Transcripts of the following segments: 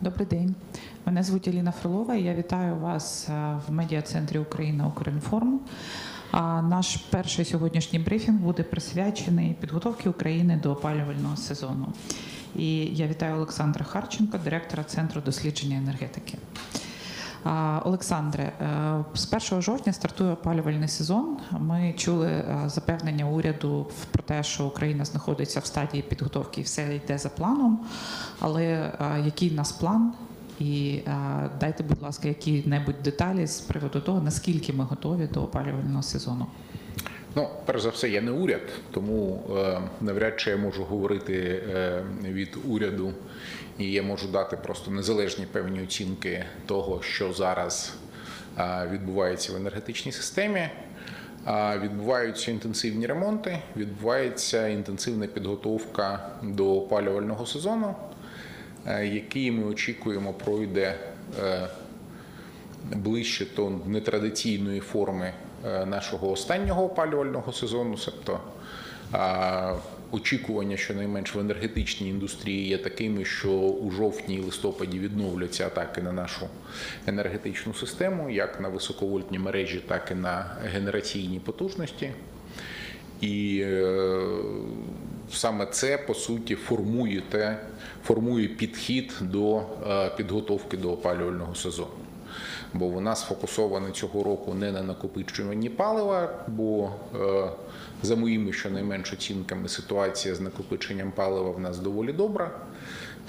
Добрий день. Мене звуть Еліна Фролова. Я вітаю вас е, в медіа-центрі Україна Укрінформ. А Наш перший сьогоднішній брифінг буде присвячений підготовці України до опалювального сезону. І я вітаю Олександра Харченка, директора Центру дослідження енергетики. Олександре, е, з 1 жовтня стартує опалювальний сезон. Ми чули е, запевнення уряду про те, що Україна знаходиться в стадії підготовки і все йде за планом. Але е, який в нас план? І дайте, будь ласка, які-небудь деталі з приводу того, наскільки ми готові до опалювального сезону. Ну, перш за все, я не уряд, тому е, навряд чи я можу говорити е, від уряду, і я можу дати просто незалежні певні оцінки того, що зараз е, відбувається в енергетичній системі. Відбуваються інтенсивні ремонти, відбувається інтенсивна підготовка до опалювального сезону, який ми очікуємо пройде ближче до нетрадиційної форми нашого останнього опалювального сезону, тобто очікування, щонайменш в енергетичній індустрії є такими, що у жовтні і листопаді відновляться атаки на нашу енергетичну систему, як на високовольтні мережі, так і на генераційні потужності. І е, саме це по суті формує те, формує підхід до е, підготовки до опалювального сезону. Бо вона сфокусована цього року не на накопичуванні палива, бо е, за моїми щонайменш оцінками ситуація з накопиченням палива в нас доволі добра.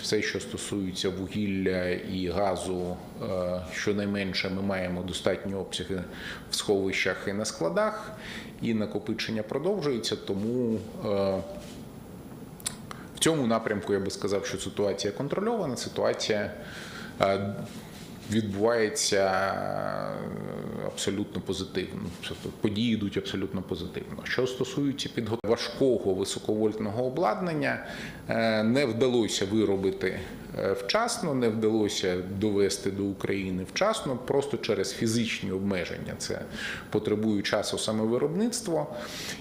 Все, що стосується вугілля і газу, е, щонайменше ми маємо достатні обсяги в сховищах і на складах, і накопичення продовжується. Тому е, в цьому напрямку я би сказав, що ситуація контрольована, ситуація відбувається абсолютно позитивно. Тобто Події йдуть абсолютно позитивно. Що стосується підготовки важкого високовольтного обладнання, е, не вдалося виробити е, вчасно, не вдалося довести до України вчасно, просто через фізичні обмеження. Це потребує часу саме виробництво.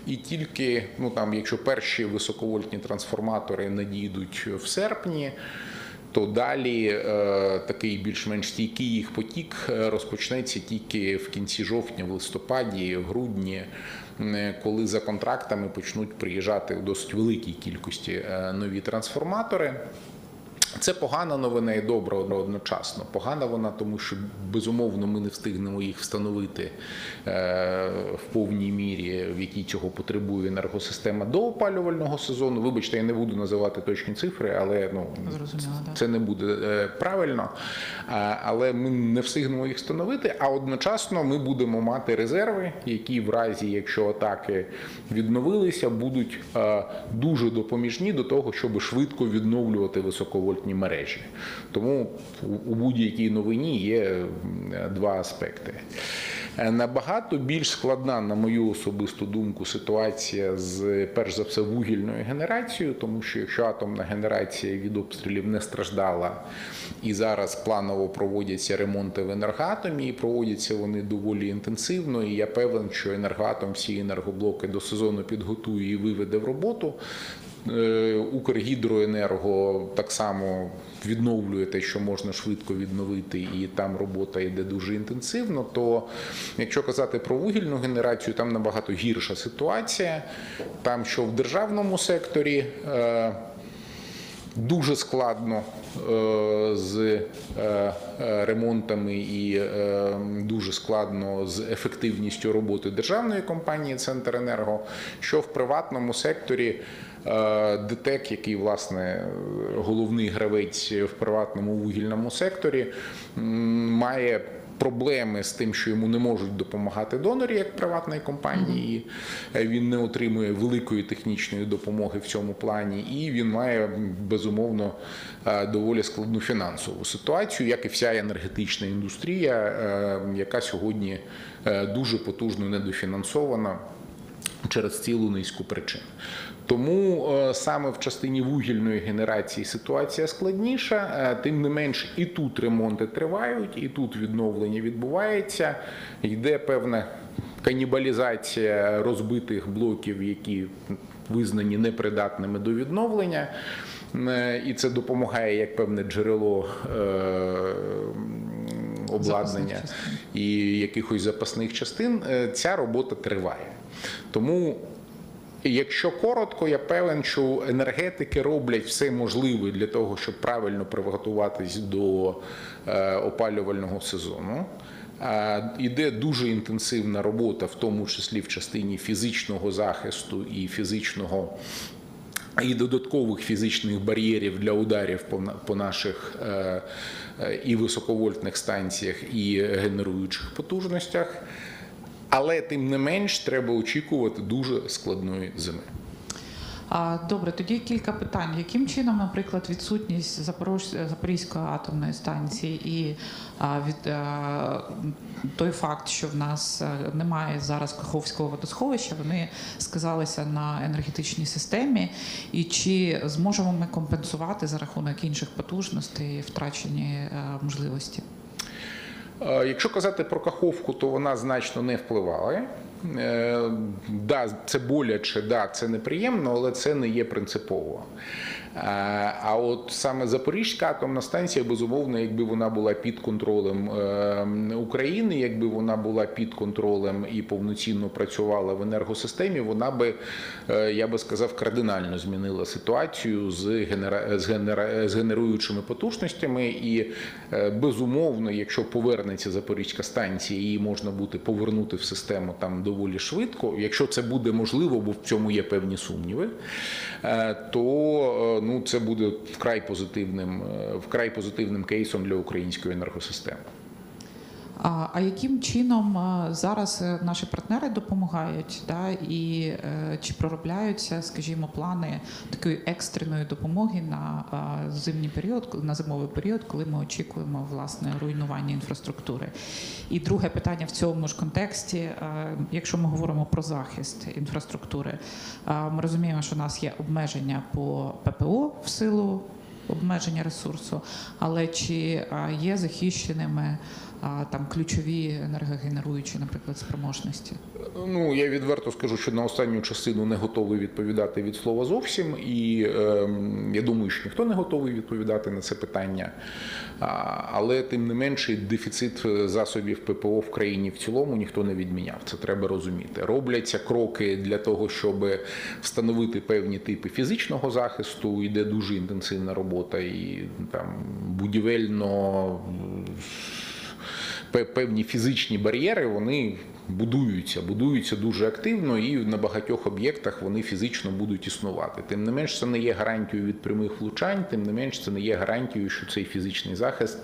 І тільки, ну там, якщо перші високовольтні трансформатори надійдуть в серпні. То далі е, такий більш-менш стійкий їх потік е, розпочнеться тільки в кінці жовтня, в листопаді, в грудні, коли за контрактами почнуть приїжджати в досить великій кількості е, нові трансформатори. Це погана новина і добра одночасно. Погана вона, тому що безумовно ми не встигнемо їх встановити е, в повній мірі, в якій цього потребує енергосистема до опалювального сезону. Вибачте, я не буду називати точні цифри, але ну це не буде е, правильно. Але ми не встигнемо їх встановити. А одночасно ми будемо мати резерви, які в разі, якщо атаки відновилися, будуть дуже допоміжні до того, щоб швидко відновлювати високовольтні мережі. Тому у будь-якій новині є два аспекти. Е, Набагато більш складна, на мою особисту думку, ситуація з перш за все вугільною генерацією, тому що якщо атомна генерація від обстрілів не страждала, і зараз планово проводяться ремонти в енергоатомі, і проводяться вони доволі інтенсивно. І я певен, що енергоатом всі енергоблоки до сезону підготує і виведе в роботу. Е, Укргідроенерго так само відновлює те, що можна швидко відновити, і там робота йде дуже інтенсивно. То якщо казати про вугільну генерацію, там набагато гірша ситуація. Там, що в державному секторі. е, Дуже складно е, з ремонтами і дуже складно з ефективністю роботи державної компанії Центренерго, що в приватному секторі ДТЕК, який власне головний гравець в приватному вугільному секторі, має проблеми з тим, що йому не можуть допомагати донори як приватної компанії. Е, Він не отримує великої технічної допомоги в цьому плані, і він має безумовно е, доволі складну фінансову ситуацію, як і вся енергетична індустрія, е, яка сьогодні е, дуже потужно недофінансована через цілу низку причин. Тому е, саме в частині вугільної генерації ситуація складніша. Е, Тим не менш, і тут ремонти тривають, і тут відновлення відбувається. Йде певна канібалізація розбитих блоків, які визнані непридатними до відновлення. Е, І це допомагає як певне джерело обладнання і якихось запасних частин. Ця робота триває. Тому Якщо коротко, я певен, що енергетики роблять все можливе для того, щоб правильно приготуватись до е, опалювального сезону. Е, Іде дуже інтенсивна робота, в тому числі в частині фізичного захисту і фізичного. І додаткових фізичних бар'єрів для ударів по, наших е, і високовольтних станціях, і генеруючих потужностях. Але тим не менш треба очікувати дуже складної зими. Добре, тоді кілька питань. Яким чином, наприклад, відсутність Запорож- Запорізької атомної станції і від, той факт, що в нас немає зараз Каховського водосховища, вони сказалися на енергетичній системі, і чи зможемо ми компенсувати за рахунок інших потужностей втрачені можливості? Е, Якщо казати про каховку, то вона значно не впливала. Е, Да, це боляче, да, це неприємно, але це не є принципово. Е, А от саме Запорізька атомна станція, безумовно, якби вона була під контролем е, України, якби вона була під контролем і повноцінно працювала в енергосистемі, вона би, е, я би сказав, кардинально змінила ситуацію з, генера... з, генера... з генеруючими потужностями. І е, безумовно, якщо повернеться Запорізька станція, її можна буде повернути в систему там доволі швидко. Якщо це буде можливо, бо в цьому є певні сумніви, то ну це буде вкрай позитивним, е, вкрай позитивним кейсом для української енергосистеми. А, яким чином зараз е, наші партнери допомагають, да, і е, чи проробляються, скажімо, плани такої екстреної допомоги на зимній період, на зимовий період, коли ми очікуємо власне руйнування інфраструктури? І друге питання в цьому ж контексті, е, якщо ми говоримо про захист інфраструктури, ми розуміємо, що у нас є обмеження по ППО в силу обмеження ресурсу, але чи є захищеними там ключові енергогенеруючі, наприклад, спроможності? Ну я відверто скажу, що на останню частину не готовий відповідати від слова зовсім, і е, я думаю, що ніхто не готовий відповідати на це питання. Але тим не менше, дефіцит засобів ППО в країні в цілому ніхто не відміняв. Це треба розуміти. Робляться кроки для того, щоб встановити певні типи фізичного захисту. Йде дуже інтенсивна робота і там будівельно певні фізичні бар'єри вони будуються, будуються дуже активно, і на багатьох об'єктах вони фізично будуть існувати. Тим не менш, це не є гарантією від прямих влучань, тим не менш, це не є гарантією, що цей фізичний захист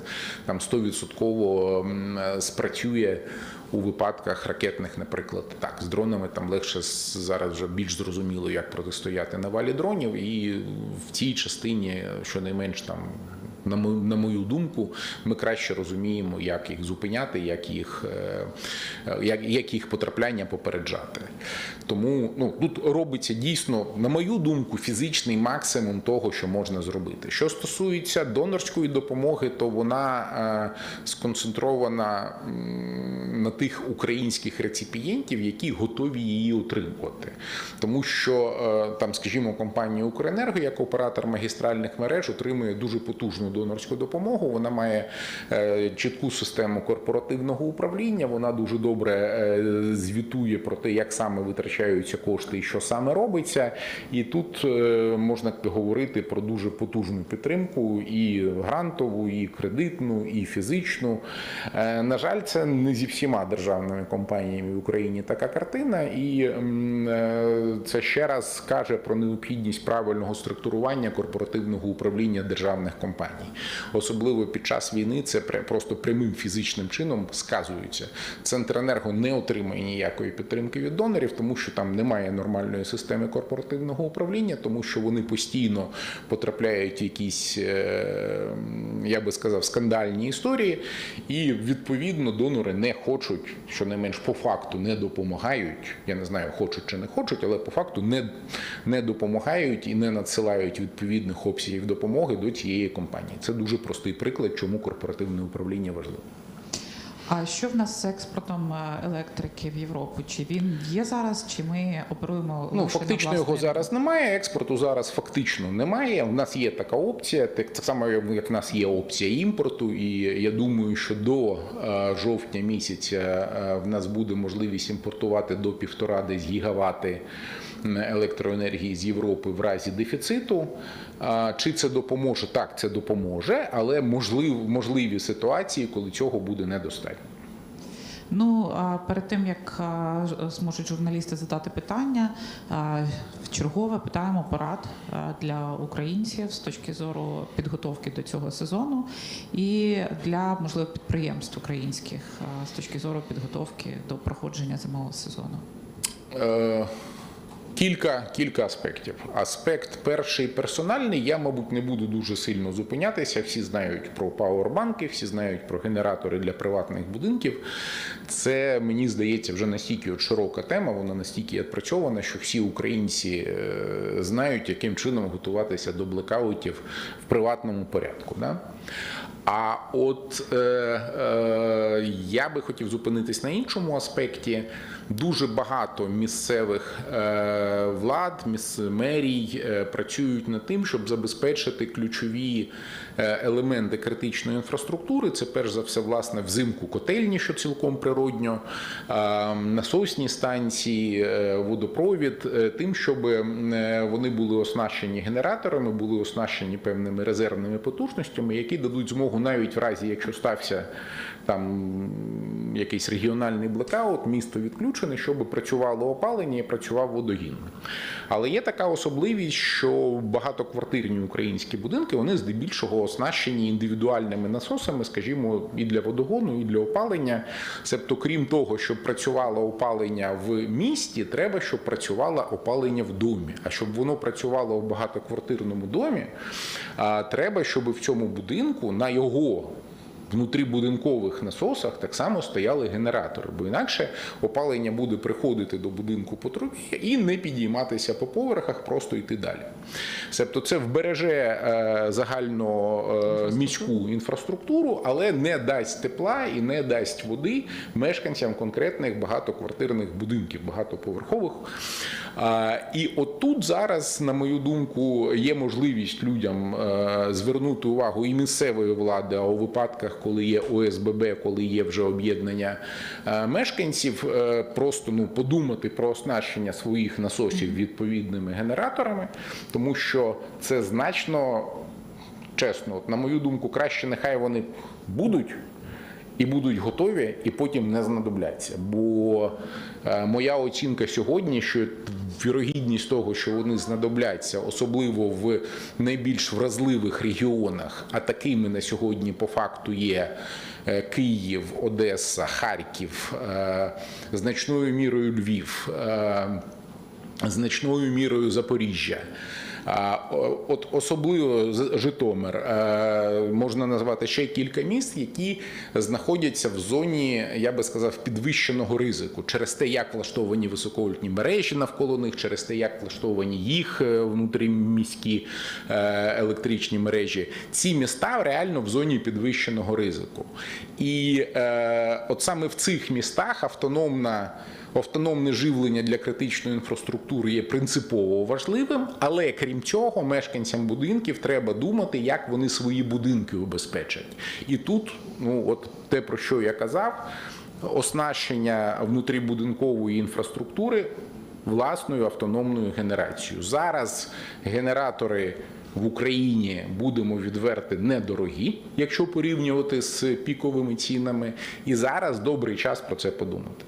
там 100% спрацює. У випадках ракетних, наприклад, так з дронами там легше зараз вже більш зрозуміло, як протистояти навалі дронів, і в цій частині щонайменш там на мою, на мою думку, ми краще розуміємо, як їх зупиняти, як їх, е, як, як їх потрапляння попереджати. Тому ну, тут робиться дійсно, на мою думку, фізичний максимум того, що можна зробити. Що стосується донорської допомоги, то вона е, сконцентрована на тих українських реципієнтів, які готові її отримувати. Тому що е, там, скажімо, компанія Укренерго як оператор магістральних мереж отримує дуже потужну донорську допомогу. Вона має е, чітку систему корпоративного управління. Вона дуже добре е, звітує про те, як саме витрачаються кошти і що саме робиться. І тут е, можна говорити про дуже потужну підтримку і грантову, і кредитну, і фізичну. На жаль, це не зі всіма державними компаніями в Україні така картина, і це ще раз каже про необхідність правильного структурування корпоративного управління державних компаній. Особливо під час війни це просто прямим фізичним чином сказується. Центренерго не отримує ніякої підтримки від донорів, тому що там немає нормальної системи корпоративного управління, тому що вони постійно потрапляють в якісь, е, я би сказав, скандальні історії, і відповідно донори не хочуть, що не менш по факту не допомагають. Я не знаю, хочуть чи не хочуть, але по факту не, не допомагають і не надсилають відповідних обсягів допомоги до цієї компанії. Це дуже простий приклад, чому корпоративне управління важливо. А що в нас з експортом е, електрики в Європу? Чи він є зараз, чи ми оперуємо Ну, фактично його зараз немає. Експорту зараз фактично немає. У нас є така опція, так так само як в нас є опція імпорту. І я думаю, що до е, жовтня місяця е, в нас буде можливість імпортувати до півтора десь гігавати електроенергії з Європи в разі дефіциту. Чи це допоможе? Так, це допоможе, але можлив, можливі ситуації, коли цього буде недостатньо. Ну перед тим як зможуть журналісти задати питання, а, вчергове питаємо порад для українців з точки зору підготовки до цього сезону і для можливо підприємств українських з точки зору підготовки до проходження зимового сезону. Е, Кілька, кілька аспектів. Аспект перший персональний. Я, мабуть, не буду дуже сильно зупинятися. Всі знають про пауербанки, всі знають про генератори для приватних будинків. Це мені здається вже настільки от широка тема, вона настільки відпрацьована, що всі українці е, знають, яким чином готуватися до блекаутів в приватному порядку. Да? А от е, е, я би хотів зупинитись на іншому аспекті. Дуже багато місцевих е, влад, мерій е, працюють над тим, щоб забезпечити ключові е, елементи критичної інфраструктури. Це перш за все, власне, взимку котельні, що цілком природньо, насосні станції, водопровід, тим, щоб вони були оснащені генераторами, були оснащені певними резервними потужностями, які дадуть змогу навіть в разі, якщо стався там якийсь регіональний блекаут, місто відключене, щоб працювало опалення і працював водогін. Але є така особливість, що багатоквартирні українські будинки вони здебільшого оснащені індивідуальними насосами, скажімо, і для водогону, і для опалення. Себто, крім того, щоб працювало опалення в місті, треба, щоб працювало опалення в домі. А щоб воно працювало в багатоквартирному домі, треба, щоб в цьому будинку на його внутрібудинкових насосах так само стояли генератори, бо інакше опалення буде приходити до будинку по трубі і не підійматися по поверхах, просто йти далі. Себто це вбереже е, загально е, міську інфраструктуру, але не дасть тепла і не дасть води мешканцям конкретних багатоквартирних будинків, багатоповерхових. І отут зараз, на мою думку, є можливість людям е, звернути увагу і місцевої влади, а у випадках, коли є ОСББ, коли є вже об'єднання е, мешканців, е, просто ну подумати про оснащення своїх насосів відповідними генераторами, тому що це значно чесно, на мою думку, краще нехай вони будуть. І будуть готові, і потім не знадобляться. Бо е, моя оцінка сьогодні, що вірогідність того, що вони знадобляться, особливо в найбільш вразливих регіонах, а такими на сьогодні по факту є е, Київ, Одеса, Харків, е, значною мірою Львів. значною мірою Запоріжжя. От особливо Житомир е, можна назвати ще кілька міст, які знаходяться в зоні, я би сказав, підвищеного ризику через те, як влаштовані високовольтні мережі навколо них, через те, як влаштовані їх е, внутріміські е, електричні мережі. Ці міста реально в зоні підвищеного ризику. І от саме в цих містах автономна. Автономне живлення для критичної інфраструктури є принципово важливим, але крім цього, мешканцям будинків треба думати, як вони свої будинки убезпечать. І тут, ну от те, про що я казав, оснащення внутрібудинкової інфраструктури власною автономною генерацією. Зараз генератори. В Україні будемо відверти недорогі, якщо порівнювати з піковими цінами, і зараз добрий час про це подумати.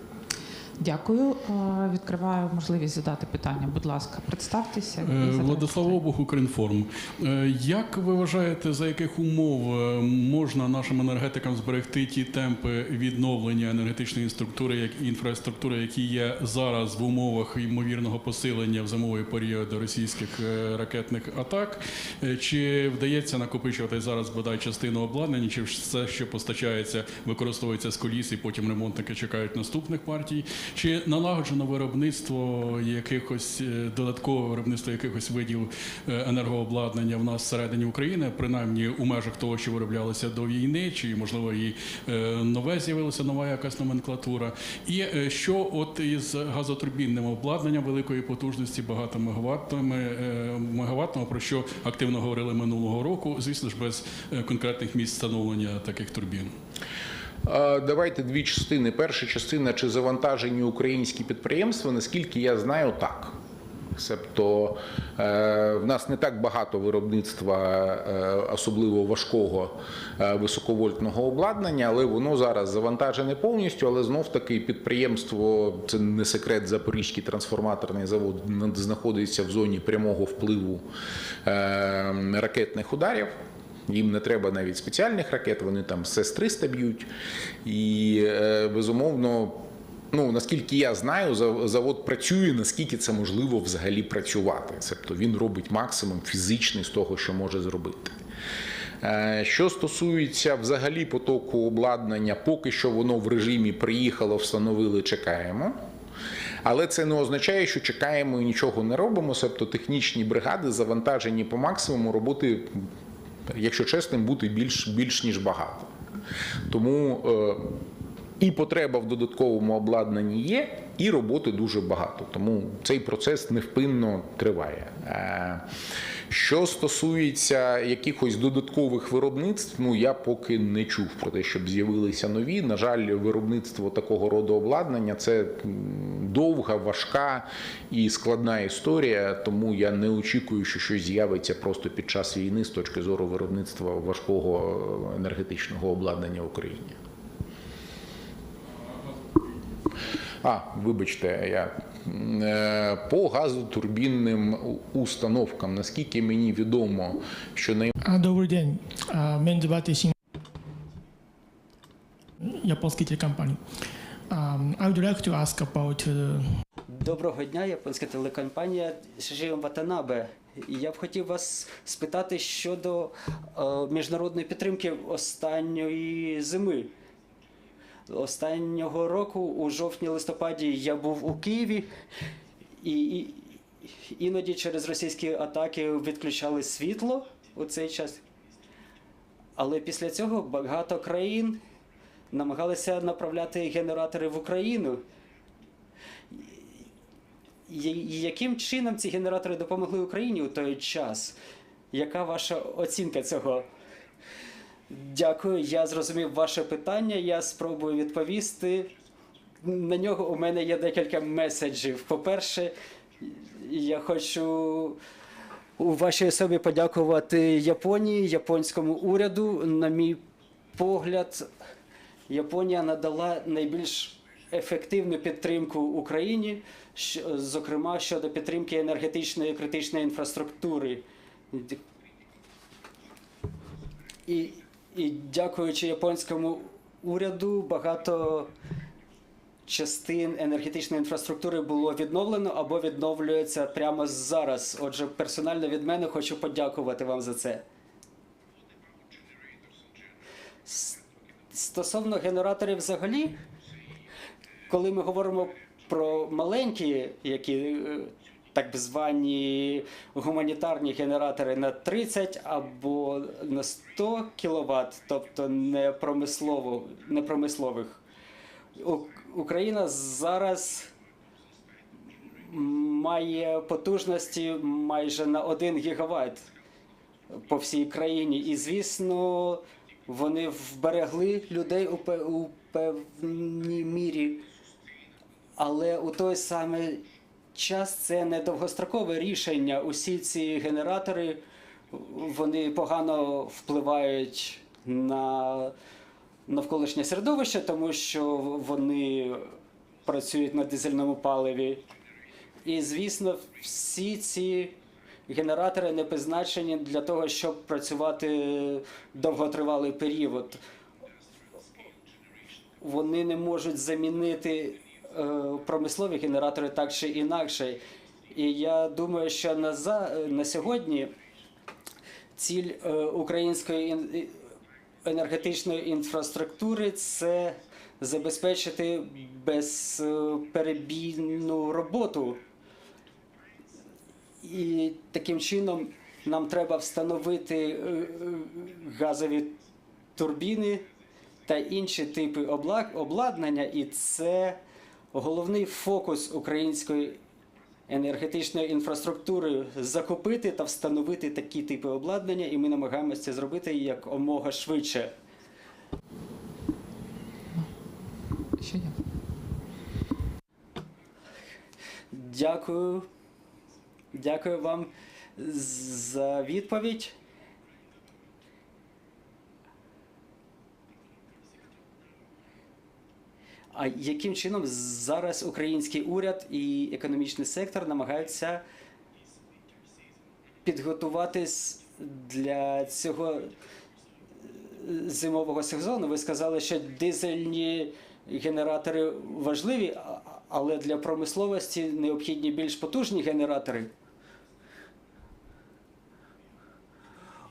Дякую. Е, Відкриваю можливість задати питання. Будь ласка, представтеся. Е, Владислав. Обух, Укрінформ. Е, Як ви вважаєте, за яких умов можна нашим енергетикам зберегти ті темпи відновлення енергетичної структури, як інфраструктури, які є зараз в умовах ймовірного посилення в зимовий період російських ракетних атак? Чи вдається накопичувати зараз бодай частину обладнання, чи все, що постачається, використовується з коліс, і потім ремонтники чекають наступних партій? Чи налагоджено виробництво якихось е, додаткове виробництво якихось видів е, енергообладнання в нас всередині України, принаймні у межах того, що вироблялося до війни, чи можливо і е, нове з'явилася нова якась номенклатура? І що от із газотурбінним обладнанням великої потужності багатомегаваттами мегаваттного, про що активно говорили минулого року, звісно ж, без конкретних місць встановлення таких турбін. Давайте дві частини. Перша частина чи завантажені українські підприємства, наскільки я знаю, так. Себто е, в нас не так багато виробництва е, особливо важкого е, високовольтного обладнання, але воно зараз завантажене повністю. Але знов таки підприємство це не секрет. Запорізький трансформаторний завод знаходиться в зоні прямого впливу ракетних ударів. Їм не треба навіть спеціальних ракет, вони там з С-300 б'ють. І е, безумовно, ну наскільки я знаю, завод працює, наскільки це можливо взагалі працювати. Тобто він робить максимум фізичний з того, що може зробити. Е, Що стосується взагалі потоку обладнання, поки що воно в режимі приїхало, встановили, чекаємо. Але це не означає, що чекаємо і нічого не робимо. Тобто технічні бригади завантажені по максимуму роботи, якщо чесним, бути більш, більш ніж багато. Тому е, і потреба в додатковому обладнанні є, і роботи дуже багато. Тому цей процес невпинно триває. Е, Що стосується якихось додаткових виробництв, ну я поки не чув про те, щоб з'явилися нові. На жаль, виробництво такого роду обладнання це довга, важка і складна історія. Тому я не очікую, що щось з'явиться просто під час війни з точки зору виробництва важкого е, енергетичного обладнання в Україні. А, вибачте, я е, по газотурбінним установкам, наскільки мені відомо, що най... Добрий день. Сім. Японські телекомпанії. Um, I would like to ask about uh, Доброго дня, японська телекомпанія Шижіо Ватанабе. Я б хотів вас спитати щодо е, міжнародної підтримки останньої зими. Останнього року, у жовтні-листопаді, я був у Києві, і, і іноді через російські атаки відключали світло у цей час. Але після цього багато країн намагалися направляти генератори в Україну. Я- Яким чином ці генератори допомогли Україні у той час? Яка ваша оцінка цього? Дякую, я зрозумів ваше питання. Я спробую відповісти. На нього у мене є декілька меседжів. По-перше, я хочу у вашій особі подякувати Японії, японському уряду. На мій погляд, Японія надала найбільш ефективну підтримку Україні, зокрема щодо підтримки енергетичної критичної інфраструктури. І, і дякуючи японському уряду, багато частин енергетичної інфраструктури було відновлено або відновлюється прямо зараз. Отже, персонально від мене хочу подякувати вам за це. Стосовно генераторів взагалі, коли ми говоримо про маленькі, які е, так звані гуманітарні генератори на 30 або на 100 кВт, тобто не, промислово, не промислових, У- Україна зараз має потужності майже на 1 гігавайт по всій країні. І, звісно, вони вберегли людей у певній мірі. Але у той самий час це не довгострокове рішення. Усі ці генератори вони погано впливають на навколишнє середовище, тому що вони працюють на дизельному паливі. І, звісно, всі ці генератори не призначені для того, щоб працювати довготривалий період. Вони не можуть замінити промислові генератори так чи інакше. І я думаю, що на, за, на сьогодні ціль е, української енергетичної інфраструктури це забезпечити безперебійну роботу. І таким чином нам треба встановити е, е, газові турбіни та інші типи обла- обладнання, і це головний фокус української енергетичної інфраструктури закупити та встановити такі типи обладнання, і ми намагаємося це зробити як омога швидше. Ще є. Дякую. Дякую вам за відповідь. А яким чином зараз український уряд і економічний сектор намагаються підготуватись для цього е, зимового сезону? Ви сказали, що дизельні генератори важливі, але для промисловості необхідні більш потужні генератори.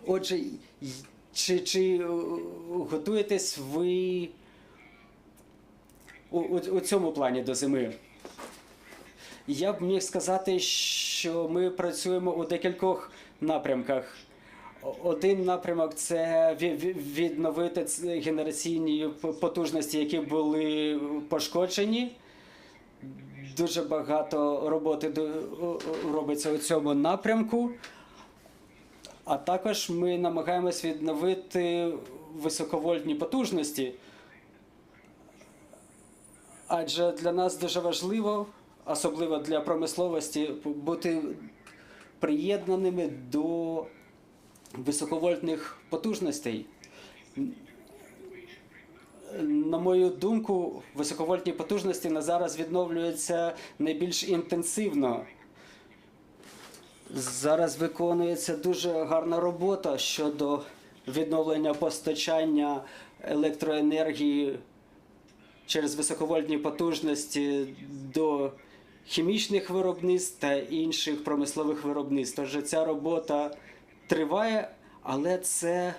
Отже, чи, чи е, готуєтесь ви у, у, у цьому плані до зими? Я б міг сказати, що ми працюємо у декількох напрямках. Один напрямок це ві- ві- відновити генераційні потужності, які були пошкоджені. Дуже багато роботи робиться у цьому напрямку. А також ми намагаємось відновити високовольтні потужності. Адже для нас дуже важливо, особливо для промисловості, бути приєднаними до високовольтних потужностей. На мою думку, високовольтні потужності на зараз відновлюються найбільш інтенсивно. Зараз виконується дуже гарна робота щодо відновлення постачання електроенергії через високовольтні потужності до хімічних виробництв та інших промислових виробництв. Тож ця робота триває, але це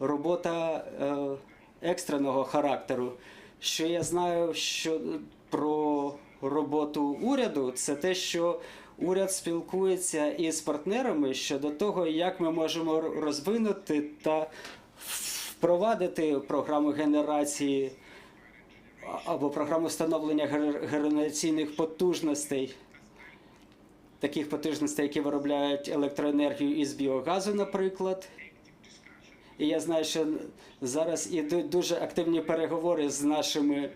робота е, екстреного характеру. Що я знаю що про роботу уряду, це те, що уряд спілкується із партнерами щодо того, як ми можемо розвинути та впровадити програму генерації або програму встановлення генераційних потужностей, таких потужностей, які виробляють електроенергію із біогазу, наприклад. І я знаю, що зараз ідуть дуже активні переговори з нашими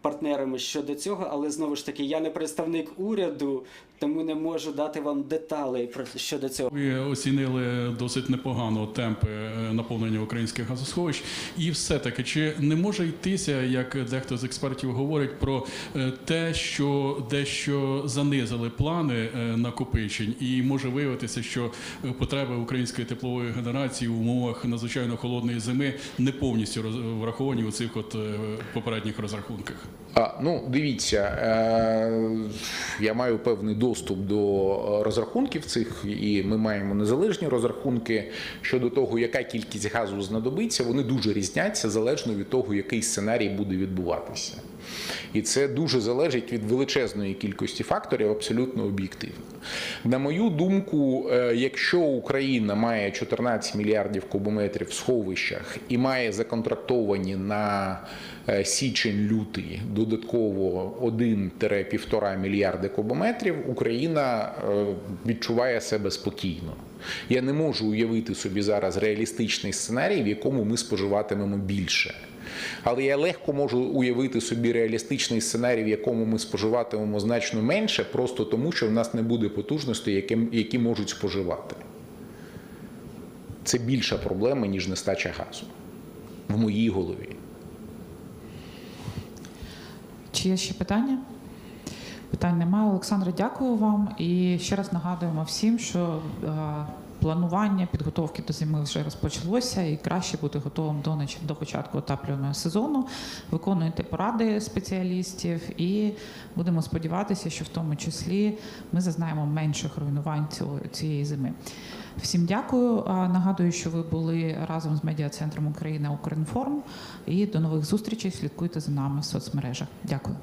партнерами щодо цього, але знову ж таки, я не представник уряду, тому не можу дати вам деталей про щодо цього. Ви оцінили досить непогано темпи е, наповнення українських газосховищ, і все-таки чи не може йтися, як дехто з експертів говорить, про е, те, що дещо занизили плани е, накопичень, і може виявитися, що потреби української теплової генерації в умовах надзвичайно холодної зими не повністю роз- враховані у цих от попередніх розрахунках. А, ну, дивіться, е, я маю певний доступ до е, розрахунків цих, і ми маємо незалежні розрахунки щодо того, яка кількість газу знадобиться. Вони дуже різняться залежно від того, який сценарій буде відбуватися. І це дуже залежить від величезної кількості факторів, абсолютно об'єктивно. На мою думку, е, якщо Україна має 14 мільярдів кубометрів в сховищах і має законтрактовані на е, січень-лютий додатково 1-1,5 мільярди кубометрів, Україна е, відчуває себе спокійно. Я не можу уявити собі зараз реалістичний сценарій, в якому ми споживатимемо більше. Але я легко можу уявити собі реалістичний сценарій, в якому ми споживатимемо значно менше, просто тому, що в нас не буде потужностей, які, можуть споживати. Це більша проблема, ніж нестача газу в моїй голові. Чи є ще питання? Питань немає. Олександре, дякую вам. І ще раз нагадуємо всім, що е, планування підготовки до зими вже розпочалося, і краще бути готовим до до початку опалювального сезону. Виконуйте поради спеціалістів, і будемо сподіватися, що в тому числі ми зазнаємо менших руйнувань цього- цієї зими. Всім дякую. Нагадую, що ви були разом з медіа центром Україна Укрінформ. І до нових зустрічей. Слідкуйте за нами в соцмережах. Дякую.